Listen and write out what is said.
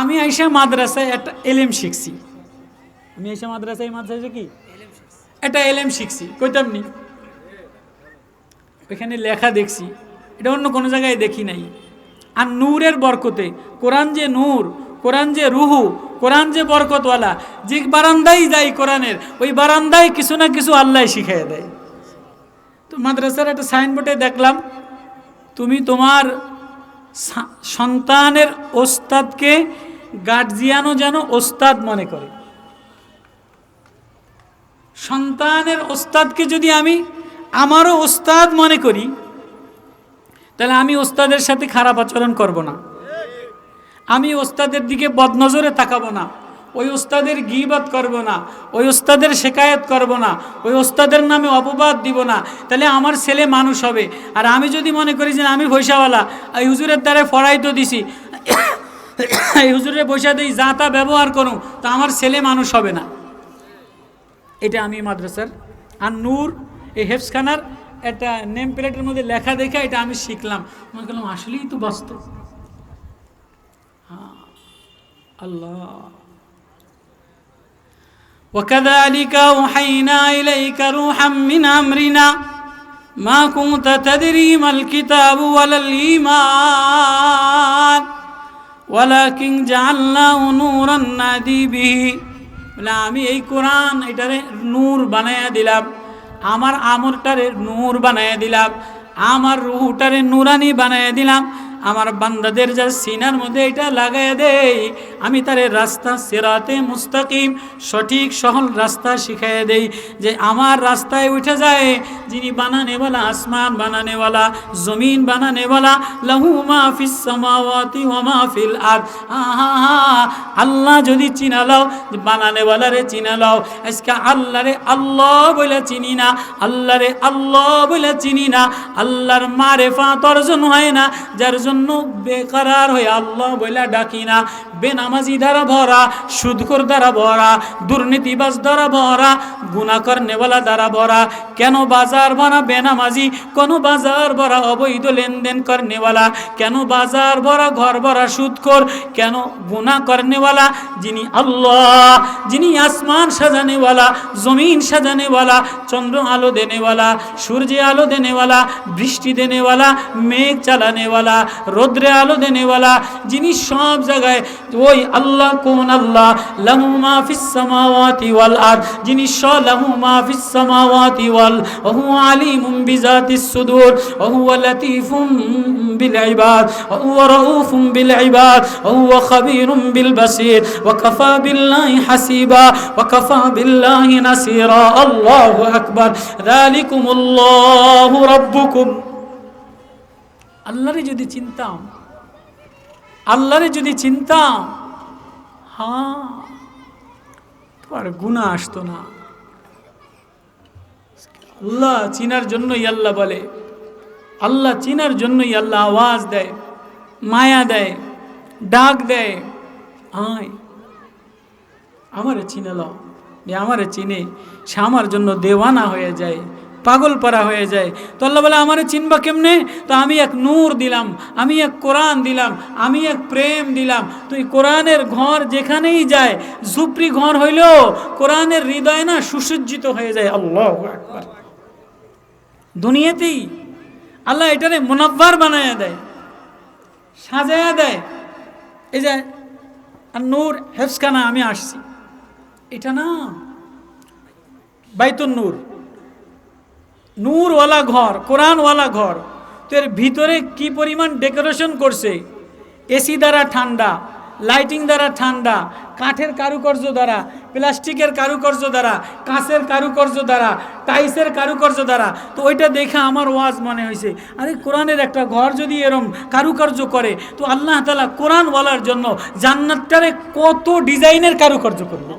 আমি আইসা মাদ্রাসায় একটা এলেম শিখছি। আমি আইসা মাদ্রাসায় মাদ্রাসায় কি? একটা এলেম শিখছি। কইতাম নি? ওইখানে লেখা দেখছি। এটা অন্য কোনো জায়গায় দেখি নাই। আর নূরের বরকতে, কোরআন যে নূর, কোরআন যে রুহু, কোরআন যে বরকতওয়ালা, যে বারান্দাই যায় কোরআনের, ওই বারান্দায় কিছু না কিছু আল্লাহ শিখাই দেয়। তো মাদ্রাসার একটা সাইনবোর্ডে দেখলাম, তুমি তোমার সন্তানের ওস্তাদকে গার্জিয়ানও যেন ওস্তাদ মনে করে। সন্তানের ওস্তাদকে যদি আমি আমারও ওস্তাদ মনে করি, তাহলে আমি ওস্তাদের সাথে খারাপ আচরণ করব না। আমি ওস্তাদের দিকে বদনজরে তাকাবো না। ওই ওস্তাদের গিবাদ করব না। ওই ওস্তাদের শেকায়ত করব না। ওই ওস্তাদের নামে অপবাদ দিব না। তাহলে আমার ছেলে মানুষ হবে। আর আমি যদি মনে করি যে আমি পয়সাওয়ালা এই হুজুরের দ্বারা ফড়াই তো দিছি এই হুজুরের পয়সা দিই যা তা ব্যবহার করুন তো আমার ছেলে মানুষ হবে না এটা আমি মাদ্রাসার আর নূর এই হেফসখানার একটা নেম প্লেটের মধ্যে লেখা দেখা এটা আমি শিখলাম মনে করলাম আসলেই তো বাস্তব হ্যাঁ, আল্লাহ وكذلك أوحينا إليك روحا من أمرنا ما كنت تدري ما الكتاب ولا الإيمان ওয়ালাকিং জাল্লা নূরান নাদি বিহি। বলে, আমি এই কোরআন, এটারে নূর বানাইয়া দিলাম। আমার আমরটারে নূর বানাইয়া দিলাম। আমার রুহুটারে নূরানি বানাইয়া দিলাম। আমার বান্দাদের যা সিনার মধ্যে এটা লাগাই দেই, আমি তারে রাস্তা সেরাতে মুস্তাকিম, সঠিক সহল রাস্তা শিখাই দেই যে আমার রাস্তায় উঠে যায় যিনি বানানেওয়ালা, আসমান বানানেওয়ালা, জমিন বানানেওয়ালা, লহু মাহফিস সমাওয়াতি ওয়া মাহফিল আর আল্লাহ যদি চিনা লাও বানানে চিনালাও বানানেওয়ালারে চিনালাও আজকে আল্লাহরে আল্লাহ বলে চিনি না আল্লাহ রে আল্লাহ বলে চিনি না, আল্লাহর মারে ফা তর্জন হয় না, যার জন্য বেকারার হয়ে আল্লাহ বলে ডাকি না। বেনামাজি দ্বারা ভরা সুদকর দ্বারা ভরা, দুর্নীতিবাজ দ্বারা ভরা গুণাকর নেওয়ালা দ্বারা ভরা। কেন বাজার ভরা বেনামাজি? কোন বাজার ভরা অবৈধ লেনদেন করনেওয়ালা কেন বাজার ভরা ঘর ভরা সুদখোর? কেন গুণা করনেওয়ালা যিনি আল্লাহ, যিনি আসমান সাজানেওয়ালা জমিন সাজানেওয়ালা চন্দ্র আলো দেনেওয়ালা সূর্যে আলো দেনেওয়ালা বৃষ্টি দেনেওয়ালা মেঘ চালানেওয়ালা রোদ্রে আলো দেনেওয়ালা যিনি সব জায়গায় ওই আল্লাহ কোন আল্লাহ? লাহু মা ফিস সামাওয়াতি ওয়াল আরদ। যিনি স লাহু মা ফিস সামাওয়াতি ওয়াল ওয়া হুয়া আলিমুম বিজাতিস সুদূর। ওয়া হুয়া লাতীফুম বিল ইবাদ ওয়া হুয়া রাউফুম বিল ইবাদ ওয়া হুয়া খাবীরুম বিল বাসীর ওয়া কাফা বিল্লাহি হাসিবা। ওয়া কাফা বিল্লাহি নাসীরা। আল্লাহু আকবার। যালিকুমুল্লাহু রাব্বুকুম। আল্লাহরে যদি চিনতাম আল্লাহরে যদি চিনতাম হ্যাঁ তোমার গুণা আসতো না। আল্লাহ চিনার জন্যই আল্লাহ বলে। আল্লাহ চিনার জন্যই আল্লাহ আওয়াজ দেয়, মায়া দেয়, ডাক দেয়। আয়, আমারে চিনে যে আমারে চিনে, সে আমার জন্য দেওয়ানা হয়ে যায়। পাগল পারা হয়ে যায়। তো আল্লাহ বলে, আমারে চিনবা কেমনে? তো আমি এক নূর দিলাম, আমি এক কোরআন দিলাম, আমি এক প্রেম দিলাম। তো এই কোরআনের ঘর যেখানেই যায়, ঝুপড়ি ঘর হইলেও কোরআনের হৃদয় না সুসজ্জিত হয়ে যায়। আল্লাহ একবার দুনিয়াতেই আল্লাহ এটারে মুনাব্বার বানায় দেয়, সাজায়া দেয়। এই যে, আর নূর, হেফসখানা, আমি আসছি। এটা না, বাইতুন নূর। নূরওয়ালা ঘর, কোরআনওয়ালা ঘর। তো এর ভিতরে কি পরিমাণ ডেকোরেশন করছে? এসি দ্বারা ঠান্ডা, লাইটিং দ্বারা ঠান্ডা, কাঠের কারুকার্য দ্বারা, প্লাস্টিকের কারুকার্য দ্বারা, কাঁচের কারুকার্য দ্বারা টাইসের কারুকার্য দ্বারা। তো ওইটা দেখে আমার ওয়াজ মনে হয়েছে, আরে কোরআনের একটা ঘর যদি এরম কারুকার্য করে, তো আল্লাহ তালা কোরআনওয়ালার জন্য জান্নাতটারে কত ডিজাইনের কারুকার্য করবে